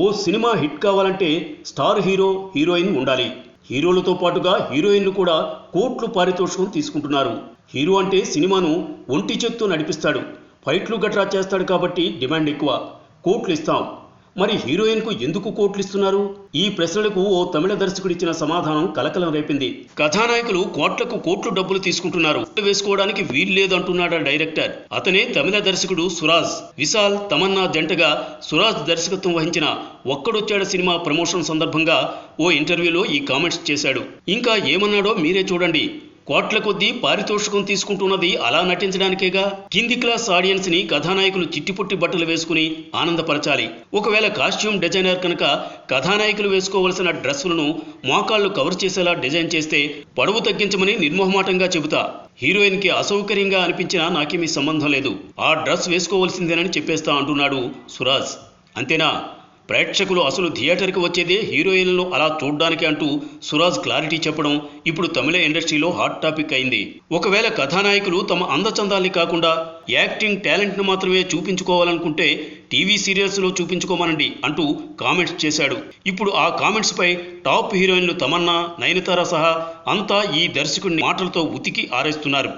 ఓ cinema hit కావాలంటే star hero heroine ఉండాలి. హీరోలతో పాటుగా హీరోయిన్లు కూడా కోట్లు పారితోషికం తీసుకుంటున్నారు. హీరో అంటే సినిమాను ఒంటి చేత్తో నడిపిస్తాడు. ఫైట్లు గట్రా చేస్తాడు కాబట్టి డిమాండ్ ఎక్కువ. కోట్లు ఇస్తాం. మరి హీరోయిన్కు ఎందుకు కోట్లు ఇస్తున్నారు ఈ ప్రశ్నలకు ఓ తమిళ దర్శకుడిచ్చిన సమాధానం కలకలం రేపింది. కథానాయకులు కోట్లకు కోట్లు డబ్బులు తీసుకుంటున్నారు. కోట్లు వేసుకోవడానికి వీల్లేదు అంటున్నాడు డైరెక్టర్. అతనే తమిళ దర్శకుడు సురాజ్. విశాల్ తమన్నా జంటగా సురాజ్ దర్శకత్వం వహించిన ఒక్కడొచ్చాడ సినిమా ప్రమోషన్ సందర్భంగా ఓ ఇంటర్వ్యూలో ఈ కామెంట్స్ చేశాడు. ఇంకా ఏమన్నాడో మీరే చూడండి. కోట్ల కొద్దీ పారితోషికం తీసుకుంటున్నది అలా నటించడానికేగా? కింది క్లాస్ ఆడియన్స్ని కథానాయకులు చిట్టిపుట్టి బట్టలు వేసుకుని ఆనందపరచాలి. ఒకవేళ కాస్ట్యూమ్ డిజైనర్ కనుక కథానాయకులు వేసుకోవలసిన డ్రెస్సులను మోకాళ్ళు కవర్ చేసేలా డిజైన్ చేస్తే పొడవు తగ్గించమని నిర్మోహమాటంగా చెబుతా. హీరోయిన్కి అసౌకర్యంగా అనిపించినా నాకేమీ సంబంధం లేదు. ఆ డ్రెస్ వేసుకోవలసిందేనని చెప్పేస్తా అంటున్నాడు సురాజ్. అంతేనా? ప్రేక్షకులు అసలు థియేటర్కి వచ్చేదే హీరోయిన్లను అలా చూడ్డానికి అంటూ సురాజ్ క్లారిటీ చెప్పడం ఇప్పుడు తమిళ ఇండస్ట్రీలో హాట్ టాపిక్ అయింది. ఒకవేళ కథానాయకులు తమ అందచందాల్ని కాకుండా యాక్టింగ్ టాలెంట్ను మాత్రమే చూపించుకోవాలనుకుంటే టీవీ సీరియల్స్లో చూపించుకోమనండి అంటూ కామెంట్స్ చేశాడు. ఇప్పుడు ఆ కామెంట్స్పై టాప్ హీరోయిన్లు తమన్నా నయనతార సహా అంతా ఈ దర్శకుడిని మాటలతో ఉతికి ఆరేస్తున్నారు.